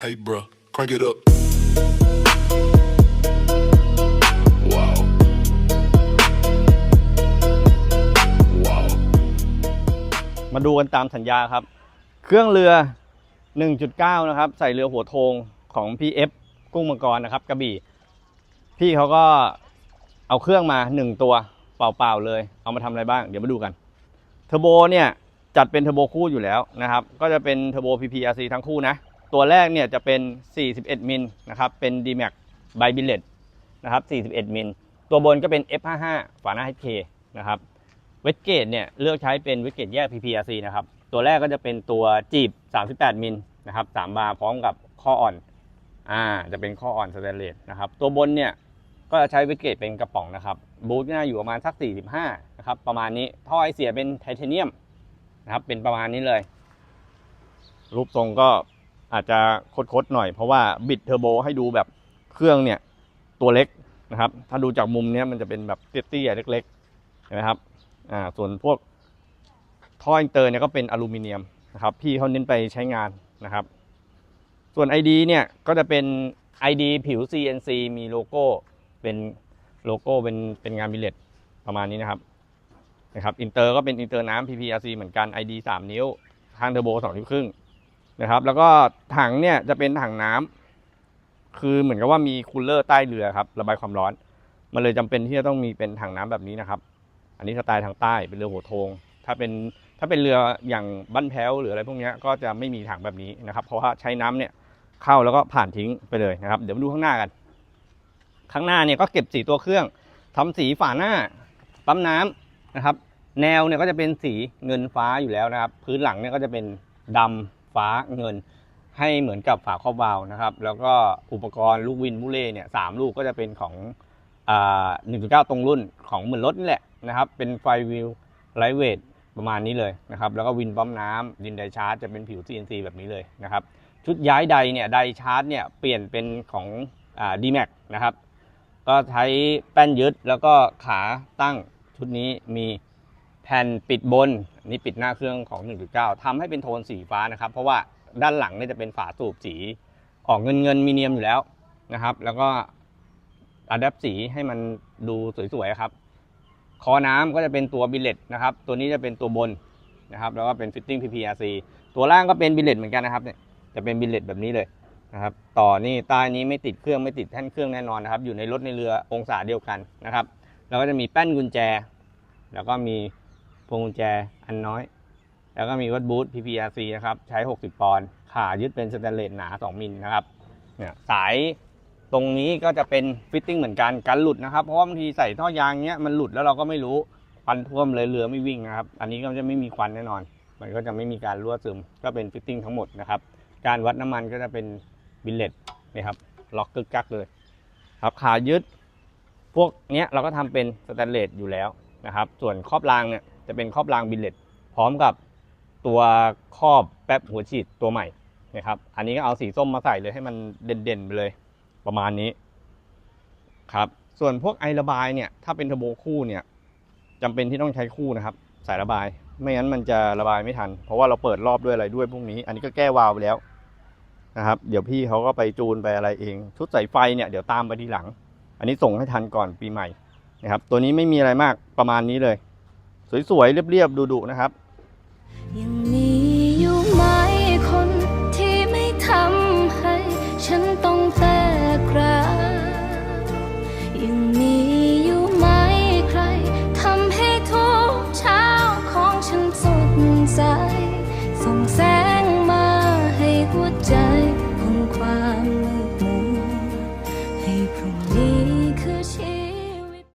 Hey, bruh, crank it up. Wow. Wow. มาดูกันตามสัญญาครับ เครื่องเรือ 1.9 นะครับ ใส่เรือหัวโทงของ PF กุ้งมังกรนะครับกระบี่ พี่เขาก็เอาเครื่องมา 1 ตัวเปล่าๆเลย เอามาทำอะไรบ้าง เดี๋ยวมาดูกัน เทอร์โบเนี่ย จัดเป็นเทอร์โบคู่อยู่แล้วนะครับ ก็จะเป็นเทอร์โบ PPRC ทั้งคู่นะ ตัวแรกเนี่ยจะเป็น 41 มิลนะครับเป็น DMAX by Billet นะครับ 41 มิล ตัวบนก็เป็น F55 ฝาหน้า HK นะครับเวทเกตเนี่ยเลือกใช้เป็นเวทเกตแยก PPRC นะครับ ตัวแรกก็จะเป็นตัวจีบ 38 มิลนะครับ3บาร์พร้อมกับข้ออ่อนอ่าจะเป็นข้ออ่อนสแตนเลสนะครับตัวบนเนี่ยก็จะใช้เวทเกตเป็นกระป๋องนะครับบูทน่าอยู่ประมาณสัก 45 นะครับ ประมาณนี้ท่อไอเสียเป็นไทเทเนียมนะครับเป็นประมาณนี้เลย รูปทรงก็ อาจจะคดๆหน่อยเพราะว่าบิดเทอร์โบให้ดูแบบเครื่องเนี่ยตัวเล็กนะครับ ถ้าดูจากมุมเนี้ยมันจะเป็นแบบเตี้ยๆเล็กๆเห็นไหมครับอ่าส่วนพวกท่ออินเตอร์เนี่ยก็เป็นอลูมิเนียมนะครับพี่เขาเน้นไปใช้งานนะครับ ส่วน ID เนี่ยก็จะเป็น ID ผิว CNC มีโลโก้เป็นโลโก้เป็นเป็นงานบิเลตประมาณนี้นะครับนะครับอินเตอร์ก็เป็นอินเตอร์น้ำ PPRC เหมือนกัน ID 3 นิ้วทางเทอร์โบ2นิ้วครึ่ง นะครับ แล้วก็ถังเนี่ยจะเป็นถังน้ำคือเหมือนกับว่ามีคูลเลอร์ใต้เรือครับระบายความร้อน มันเลยจำเป็นที่จะต้องมีเป็นถังน้ำแบบนี้นะครับ อันนี้สไตล์ทางใต้เป็นเรือหัวโทง ถ้าเป็นถ้าเป็นเรืออย่างบ้านแพ้วหรืออะไรพวกนี้ก็จะไม่มีถังแบบนี้นะครับ เพราะว่าใช้น้ำเนี่ยเข้าแล้วก็ผ่านทิ้งไปเลยนะครับ เดี๋ยวมาดูข้างหน้ากัน ข้างหน้าเนี่ยก็เก็บสีตัวเครื่องทำสีฝาหน้าปั๊มน้ำนะครับ แนวเนี่ยก็จะเป็นสีเงินฟ้าอยู่แล้วนะครับ พื้นหลังเนี่ยก็จะเป็นดำ ฟ้าเงิน ให้เหมือนกับฝาครอบวาล์วนะครับ แล้วก็อุปกรณ์ลูกวินมูเล่เนี่ยสามลูกก็จะเป็นของอ่า1.9ตรงรุ่นของเหมือนรถนี่แหละนะครับ เป็นไฟวิวไลท์เวทประมาณนี้เลยนะครับ แล้วก็วินปั๊มน้ำดินไดชาร์จจะเป็นผิว CNC แบบนี้เลยนะครับ ชุดย้ายไดเนี่ยไดชาร์จเนี่ยเปลี่ยนเป็นของอ่า DMAX นะครับ ก็ใช้แป้นยึดแล้วก็ขาตั้งชุดนี้มีแผ่นปิดบน นนี้ปิดหน้าเครื่องของ 1.9ทำให้เป็นโทนสีฟ้านะครับ เพราะว่าด้านหลังเนี่ยจะเป็นฝาสูบสีออกเงินเงินมีเนียมอยู่แล้วนะครับ แล้วก็อัดแอปสีให้มันดูสวยๆครับ คอน้ำก็จะเป็นตัวบิลเลตนะครับ ตัวนี้จะเป็นตัวบนนะครับ แล้วก็เป็นฟิตติ้ง PPRC ตัวล่างก็เป็นบิลเลตเหมือนกันนะครับเนี่ย จะเป็นบิลเลตแบบนี้เลยนะครับ ต่อนี่ใต้นี้ไม่ติดเครื่องไม่ติดแท่นเครื่องแน่นอนนะครับ อยู่ในรถในเรือองศาเดียวกันนะครับ แล้วก็จะมีแป้นกุญแจ แล้วก็มี พวงกุญแจอันน้อย แล้วก็มีวัดบูท PPRC นะครับ ใช้ 60 ปอนด์ขายึดเป็นสแตนเลสหนา 2 มิลนะครับเนี่ยสายตรงนี้ก็จะเป็นฟิตติ้งเหมือนกันกันหลุดนะครับ เพราะบางทีใส่ท่อยางเนี้ยมันหลุดแล้วเราก็ไม่รู้ควันท่วมเลยเรือไม่วิ่งนะครับ อันนี้ก็จะไม่มีควันแน่นอน มันก็จะไม่มีการรั่วซึมก็เป็นฟิตติ้งทั้งหมดนะครับการวัดน้ำมันก็จะเป็นบิลเลตนี่ครับล็อกกึกกักเลยครับขายึด พวกเนี้ยเราก็ทำเป็นสแตนเลสอยู่แล้วนะครับ ส่วนครอบรางเนี่ย จะเป็นครอบรางบิลเลตพร้อมกับตัวครอบแป๊บหัวฉีดตัวใหม่นะครับ อันนี้ก็เอาสีส้มมาใส่เลยให้มันเด่นๆไปเลยประมาณนี้ครับส่วนพวกไอระบายเนี่ยถ้าเป็นเทอร์โบคู่เนี่ยจำเป็นที่ต้องใช้คู่นะครับ สายระบาย ไม่งั้นมันจะระบายไม่ทัน เพราะว่าเราเปิดรอบด้วยอะไรด้วยพวกนี้ อันนี้ก็แก้วาล์วไปแล้วนะครับ เดี๋ยวพี่เขาก็ไปจูนไปอะไรเอง ชุดสายไฟเนี่ยเดี๋ยวตามไปทีหลัง อันนี้ส่งให้ทันก่อนปีใหม่นะครับ ตัวนี้ไม่มีอะไรมากประมาณนี้เลย สวยๆเรียบๆดุๆนะครับยังมี